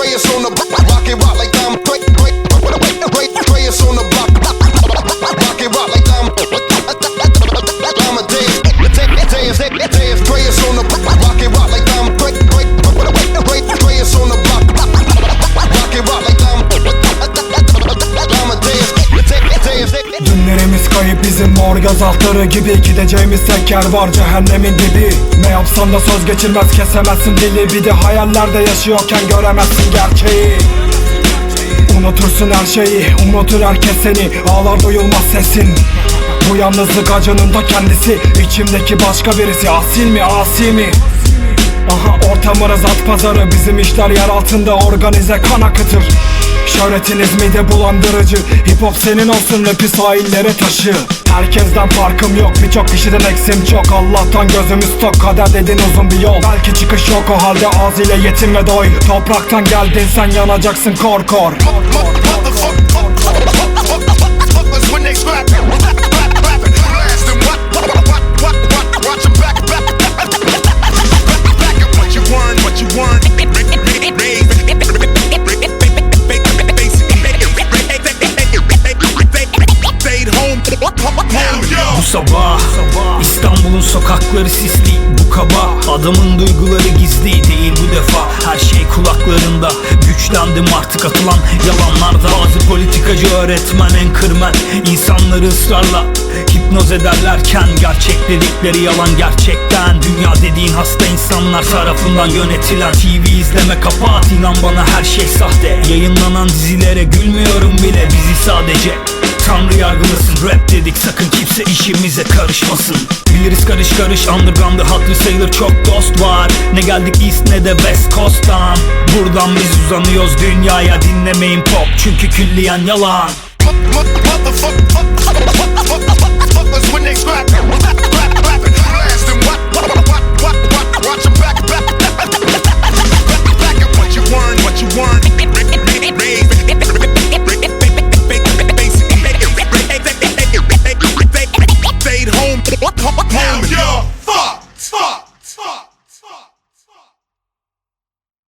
Prayers on the rock it rock like I'm break, break, kayıp bizim mor gözaltları gibi Gideceğimiz tek yer var cehennemin dibi. Ne yapsan da söz geçirmez kesemezsin dili. Bir de hayallerde yaşıyorken göremezsin gerçeği. Unutursun her şeyi Unutur herkes seni. Ağlar duyulmaz sesin. Bu yalnızlık acının da kendisi. İçimdeki başka birisi Asil mi asi mi? Aha ortamınız at pazarı. Bizim işler yer altında organize kan akıtır Şöhretiniz mide bulandırıcı. Hip hop senin olsun rapi sahillere taşı. Herkesten farkım yok birçok kişiden eksim çok. Allah'tan gözümüz tok kader dedin uzun bir yol. Belki çıkış yok o halde ağız ile yetin ve doy. Topraktan geldin sen yanacaksın kor kor. Motherfuckers sabah. İstanbul'un sokakları sisli bu kaba. Adamın duyguları gizli değil bu defa. Her şey kulaklarında. Güçlendim artık atılan yalanlarda. Bazı politikacı öğretmen enkırmen İnsanları ısrarla hipnoz ederlerken Gerçek dedikleri yalan gerçekten. Dünya dediğin hasta insanlar tarafından yönetilen TV izleme kapat inan bana her şey sahte. Yayınlanan dizilere gülmüyorum bile. Bizi sadece Tanrı yargılısın rap dedik sakın kimse işimize karışmasın. Biliriz karış karış underground'da hatlı sayılır. Çok dost var. Ne geldik east ne de west coast'tan. Buradan biz uzanıyoruz dünyaya dinlemeyin pop. Çünkü külliyen yalan.